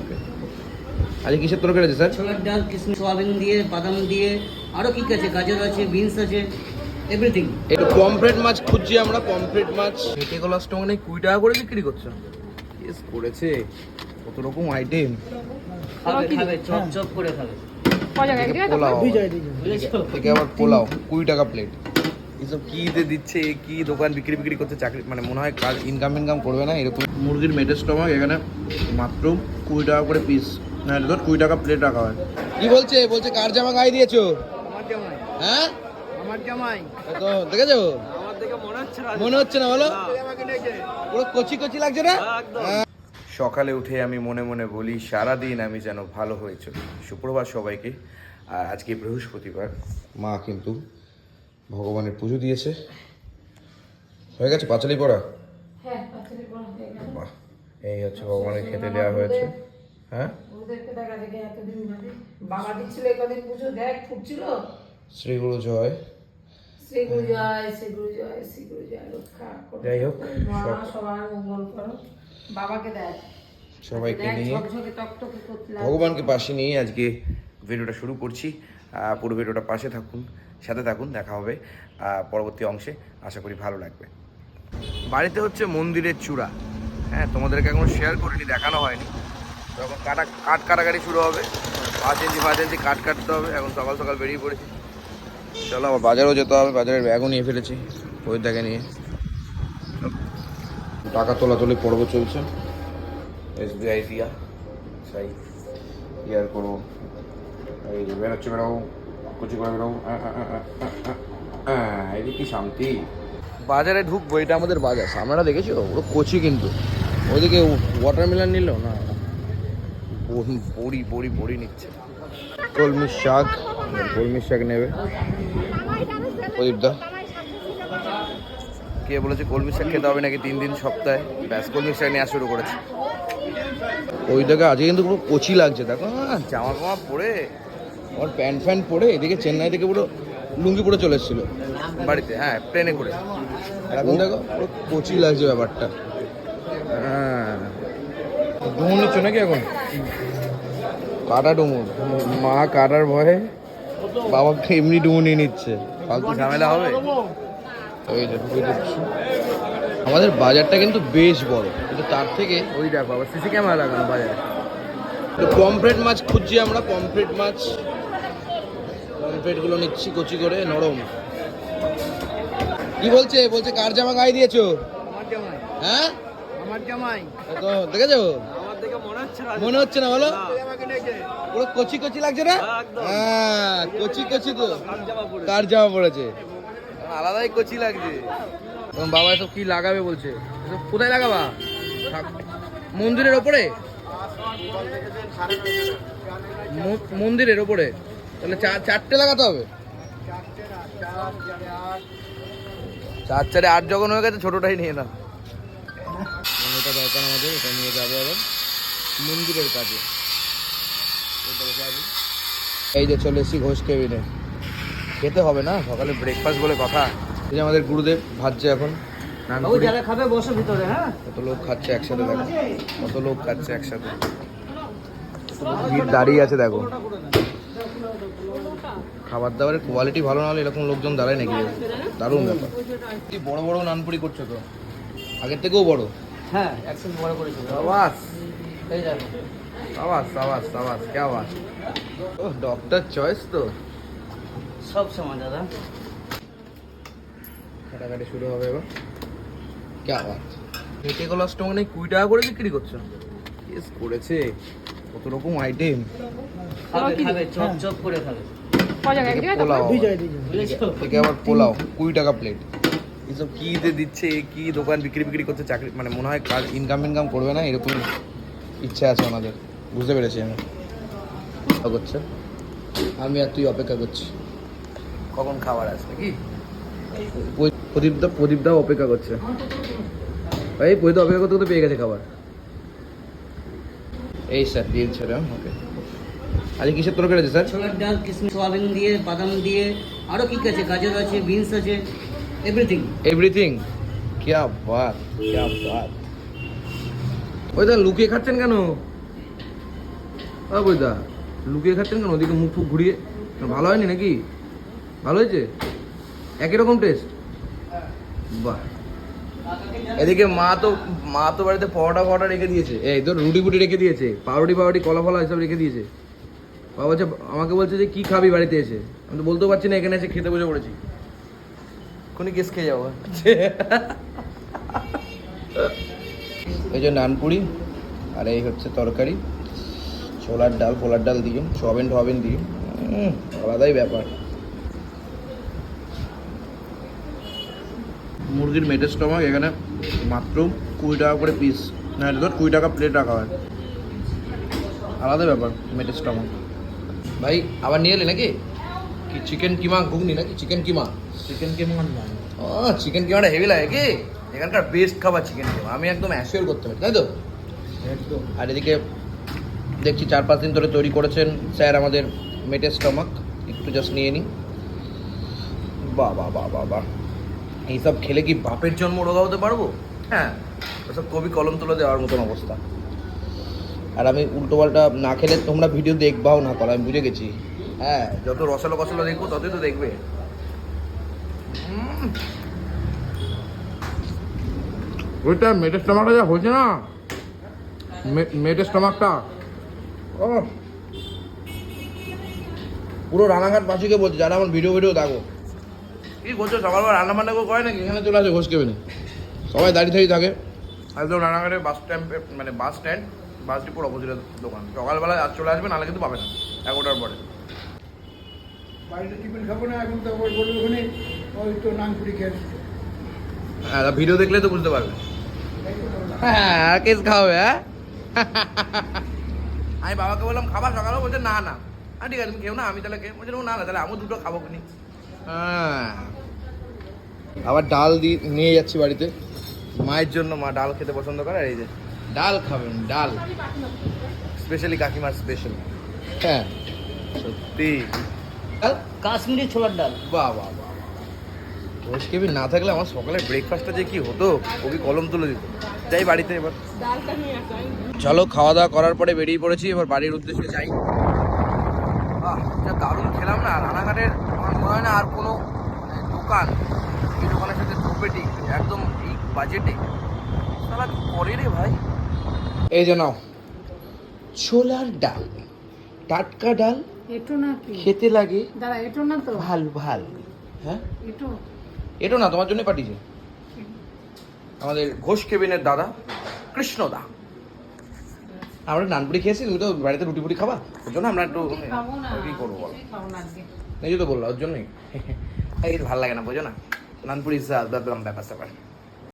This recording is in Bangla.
ওকে আজকে কিসের তরকারি আছে স্যার? ছোলার ডাল কিশমিশ সোয়াবিন দিয়ে বাদাম দিয়ে আরও কি কি আছে? গাজর আছে বিনস আছে এভরিথিং একটু পমফ্রেট মাছ খুঁজছি আমরা পমফ্রেট মাছ। পেটে গলা স্টক নেই কুড়ি টাকা করে বিক্রি করছ? ইয়েস করেছে। কত রকম আইটেম খাবে খাবে চপ চপ করে খাবে। পোলাও। আবার পোলাও কুড়ি টাকা প্লেট এসব কি দিয়ে দিচ্ছে কি দোকান বিক্রি বিক্রি করতে চাকরি মানে মনে হয় কাজ ইনকাম ইনকাম করবে না এরকম। মুরগির মেটের স্টমাক এখানে মাত্র কুড়ি টাকা করে পিস না এটা ধর কুড়ি টাকা প্লেট রাখা হয়। কি বলছে? বলছে কার জামা গায়ে দিয়েছ? আমার জামাই। হ্যাঁ? আমার জামাই। তো দেখেছ? আমার দেখে মনে হচ্ছে না। মনে হচ্ছে না বলো। পুরো কচি কচি লাগছে না? একদম। সকালে উঠে আমি মনে মনে বলি সারাদিন আমি যেন ভালো হয়ে চলি। সুপ্রভাত সবাইকে। আর আজকে বৃহস্পতিবার মা কিন্তু ভগবানের পুজো দিয়েছে। হয়ে গেছে? পাঁচালি পড়া? হ্যাঁ বাহ এই হচ্ছে ভগবানের খেতে দেওয়া হয়েছে। হ্যাঁ? ওদেরকে দেখা দেখে এতদিন বাদে। বাবা দিচ্ছিল কদিন পুজো দেখ ফুটছিল। শ্রী গুরু জয়। শ্রী গুরু জয় শ্রী গুরু জয় শ্রী গুরু জয় রক্ষা যাই হোক, মা সব- সবার মঙ্গল করো। বাবাকে দেখ। সবাইকে নিয়ে। ভগবানকে পাশে নিয়ে আজকে ভিডিওটা শুরু করছি। পুরো ভিডিওটা পাশে থাকুন। সাথে থাকুন, দেখা হবে পরবর্তী অংশে। আশা করি ভালো লাগবে। বাড়িতে হচ্ছে মন্দিরের চূড়া। হ্যাঁ তোমাদেরকে এখন শেয়ার করিনি, দেখানো হয়নি। তখন কাটা কাঠ কাটাকাটি শুরু হবে। পাঁচ ইঞ্চি পাঁচ ইঞ্চি কাঠ কাটতে হবে। এখন সকাল সকাল বেরিয়ে পড়েছি। চলো, আবার বাজারও যেতে হবে। বাজারের ব্যাগও নিয়ে ফেলেছি ওই দেখে নিয়ে। টাকা তোলাতুলি পর্ব চলছে। এসবিআই দিয়া সাই ইয়ার করব। এই বেরোচ্ছে বেরো কুচি করে বেরো এদিকে কি শান্তি। বাজারে ঢুকবো এটা আমাদের বাজার সামনেটা দেখেছ? ওরা কচি কিন্তু। ওইদিকে ওয়াটারমেলন নিল না বড়ি বড়ি বড়ি নিচ্ছে। কলমির শাক কলমির শাক নেবে। প্রদীপদা কে বলেছে কলমি শাক খেতে হবে নাকি তিন দিন সপ্তাহে? ব্যাস কলমি শাক নেওয়া শুরু করেছে। ওই দেখে আজকে কিন্তু পুরো কচি লাগছে দেখো হ্যাঁ, জামা ফামা পরে আমার প্যান্ট ফ্যান্ট পরে এদিকে চেন্নাই থেকে পুরো লুঙ্গি পরে চলে এসেছিল। বাড়িতে হ্যাঁ প্লেনে করে। এখন দেখো পুরো কচি লাগছে ব্যাপারটা। হ্যাঁ। ডুমুর নিচ্ছ নাকি এখন? কাটা ডুমুর। মা কাটার ভয়ে বাবা এমনি ডুমুর নিয়ে নিচ্ছে। ফালতু ঝামেলা হবে? এই ঢুকে দিচ্ছি আমাদের বাজারটা কিন্তু বেশ বড়। কিন্তু তার থেকে ওই দেখো আবার সিসি ক্যামেরা লাগানো বাজারে। পমফ্রেট মাছ খুঁজছি আমরা পমফ্রেট মাছ পমফ্রেটগুলো নিচ্ছি কচি করে নরম। কি বলছে? বলছে কার জামা গায়ে দিয়েছ? হ্যাঁ? আমার জামাই। তো দেখেছ? আমার মনে হচ্ছে না। বলো। পুরো কচি কচি লাগছে না? হ্যাঁ কচি কচি তো। কার জামা পড়েছে? আলাদাই কচি লাগছে। বাবা এসব কি লাগাবে বলছে? এসব কোথায় লাগাবা? মন্দিরের ওপরে? মন্দিরের ওপরে? তাহলে চারটে লাগাতে হবে? চার চারে আট যখন হয়ে গেছে ছোটটাই নিয়ে নাও। এটা দরকার আমাদের এটা নিয়ে যাব আবার। মন্দিরের কাজে। এই যে চলে এসেছি ঘোষ কেবিনে। খেতে হবে না? সকালে ব্রেকফাস্ট বলে কথা। এই যে আমাদের গুরুদেব ভাজছে এখন। খাবে বসো ভিতরে হ্যাঁ? কত লোক খাচ্ছে একসাথে দেখো। কত লোক খাচ্ছে একসাথে। ভিড় দাঁড়িয়ে আছে দেখো। খাবার দাবারের কোয়ালিটি ভালো না হলে এরকম লোকজন দাঁড়ায় নাকি? দারুণ ব্যাপার। কি বড় বড় নানপুরি করছ তো? আগের থেকেও বড়? হ্যাঁ একশো বড় এই দেখো। সাবাস সাবাস সাবাস কে আওয়াজ? ও ডক্টর চয়েস তো। সব সময় দাদা। কাটাকাটি শুরু হবে এবার। কে আওয়াজ? পেটে গলা স্টক নেই কুড়ি টাকা করে বিক্রি করছ? ইয়েস করেছে? কত রকম আইটেম খাবে খাবে চপ চপ করে খাবে। পোলাও। আবার পোলাও কুড়ি টাকা প্লেট এসব কি দিয়ে দিচ্ছে এ কি দোকান বিক্রি বিক্রি করতে চাকরি মানে মনে হয় কাজ ইনকাম ইনকাম করবে না এরকম ইচ্ছা আছে ওনাদের। বুঝতে পেরেছি আমি। করছে। আমি আর তুই অপেক্ষা করছি। কখন খাবার আসবে কি প্রদীপদা প্রদীপদাও অপেক্ষা করছে। এই প্রদীপ অপেক্ষা করতে করতে পেয়ে গেছে খাবার। এই স্যার দিয়েছে ওকে। আজকে কিসের তরকারি আছে স্যার? ছোলার ডাল কিশমিশ সয়াবিন দিয়ে বাদাম দিয়ে আরও কী আছে? গাজর আছে বিনস আছে এভরিথিং এভরিথিং কি বাত কি বাত ওই দা লুকিয়ে খাচ্ছেন কেন? ওই দা লুকিয়ে খাচ্ছেন কেন? ওদিকে মুখ ফুখ ঘুরিয়ে। ভালো হয়নি নাকি? ভালো হয়েছে? একই রকম টেস্ট বাহ। এদিকে মা তো মা তো বাড়িতে পরোটা ফরোটা রেখে দিয়েছে। এই ধর রুটি বুটি রেখে দিয়েছে পাউরুটি পাউরুটি কলা ফলা এসব রেখে দিয়েছে। বাবা বলছে আমাকে বলছে যে কি খাবি বাড়িতে এসে? আমি তো বলতেও পারছি না এখানে এসে খেতে বসে পড়েছি। কোনি কেস খেয়ে যাব এই যে নানপুরি আর এই হচ্ছে তরকারি। ছোলার ডাল ফোলার ডাল দিয়ে সোয়াবিন টোয়াবিন দিয়ে। আলাদাই ব্যাপার। মুরগির মেটের স্টমাক এখানে মাত্র কুড়ি টাকা করে পিস না এটা ধর কুড়ি টাকা প্লেট রাখা হয়। আলাদা ব্যাপার মেটের স্টমাক ভাই আবার নিয়ে এলে নাকি? কি চিকেন কিমা ঘুগনি নাকি? চিকেন কিমা? চিকেন কিমা নয় ও চিকেন কিমাটা হেভি লাগে কি? এখানকার বেস্ট খাবার চিকেন কিমা। আমি একদম অ্যাসিওর করতে পারি তাই তো? একদম। আর এদিকে দেখছি চার পাঁচ দিন ধরে তৈরি করেছেন স্যার আমাদের মেটের স্টমাক। একটু জাস্ট নিয়ে নিই বা বাহ বাহ বাহ বাহ। এইসব খেলে কি বাপের জন্ম রোগা হতে পারব? হ্যাঁ ওসব কবি কলম তুলে দেওয়ার মতন অবস্থা। আর আমি উল্টো পাল্টা না খেলে তোমরা ভিডিও দেখবাও না করো আমি বুঝে গেছি। হ্যাঁ যত রসালো কসালো দেখব ততই তো দেখবে। ওইটা মেটের স্টমাকটা যা হয়েছে না? মেটের স্টমাকটা ও পুরো রানাঘাট বাসীকে বলছে যারা আমার ভিডিও ভিডিও দেখো। কি করছ সকালবেলা রান্না বান্না করে করে নাকি? এখানে চলে আসে ঘোষ কেবিনে। সবাই দাঁড়িয়ে দাঁড়িয়ে থাকে। একদম রানাঘাটের বাস স্ট্যান্ড মানে বাস স্ট্যান্ড বাস ডিপোর অপোজিটের দোকান। সকালবেলা আজ চলে আসবে নাহলে কিন্তু পাবে না। এগারোটার পরে। বাড়িতে টিফিন খাব না এখন তো আবার বলব ওখানে ওই তো নানপুরি খেয়ে হ্যাঁ ভিডিও দেখলে তো বুঝতে পারবে। হ্যাঁ কেস খাওয়াবে হ্যাঁ? আমি বাবাকে বললাম খাবার সকালেও বলছে না না। আর ঠিক আছে তুমি খেও না আমি তাহলে খেয়ে বলছে না না তাহলে আমি দুটো খাব কিনি হ্যাঁ। আবার ডাল দিয়ে নিয়ে যাচ্ছি বাড়িতে। মায়ের জন্য মা ডাল খেতে পছন্দ করে আর এই যে ডাল খাবেন ডাল। স্পেশালি কাকিমার স্পেশাল হ্যাঁ। সত্যি। ডাল? কাশ্মীরি ছোলার ডাল। বাহ বাহ বাহ ঘোষ কেবিন না থাকলে আমার সকালে ব্রেকফাস্টটা যে কি হতো কবি কলম তুলে দিত। যাই বাড়িতে এবার। চলো খাওয়া দাওয়া করার পরে বেরিয়ে পড়েছি এবার বাড়ির উদ্দেশ্যে যাই। আহ যা দারুণ খেলাম না? রানাঘাটের আমার মনে হয় না আর কোনো মানে, দোকান এই দোকানের সাথে কম্পিটিং একদম এই বাজেটে। কি করে রে ভাই? এই যে নাও। ছোলার ডাল। টাটকা ডাল এটো না কি খেতে লাগে। দাঁড়া এটো না তো? ভালো ভালো। হ্যাঁ? এটো? এটা না তোমার জন্য পাঠিয়েছে। আমাদের ঘোষ কেবিনের দাদা কৃষ্ণদা আমরা নানপুরি খেয়েছি তুমি তো বাড়িতে রুটি ফুটি খাবা? ওর জন্য আমরা একটু খাব না কি করব বলো? খাব না আজকে। এই যে তো বলল ওর জন্যই। এই ভালো লাগে না বোঝো না? নানপুরি ব্যাপার স্যাপার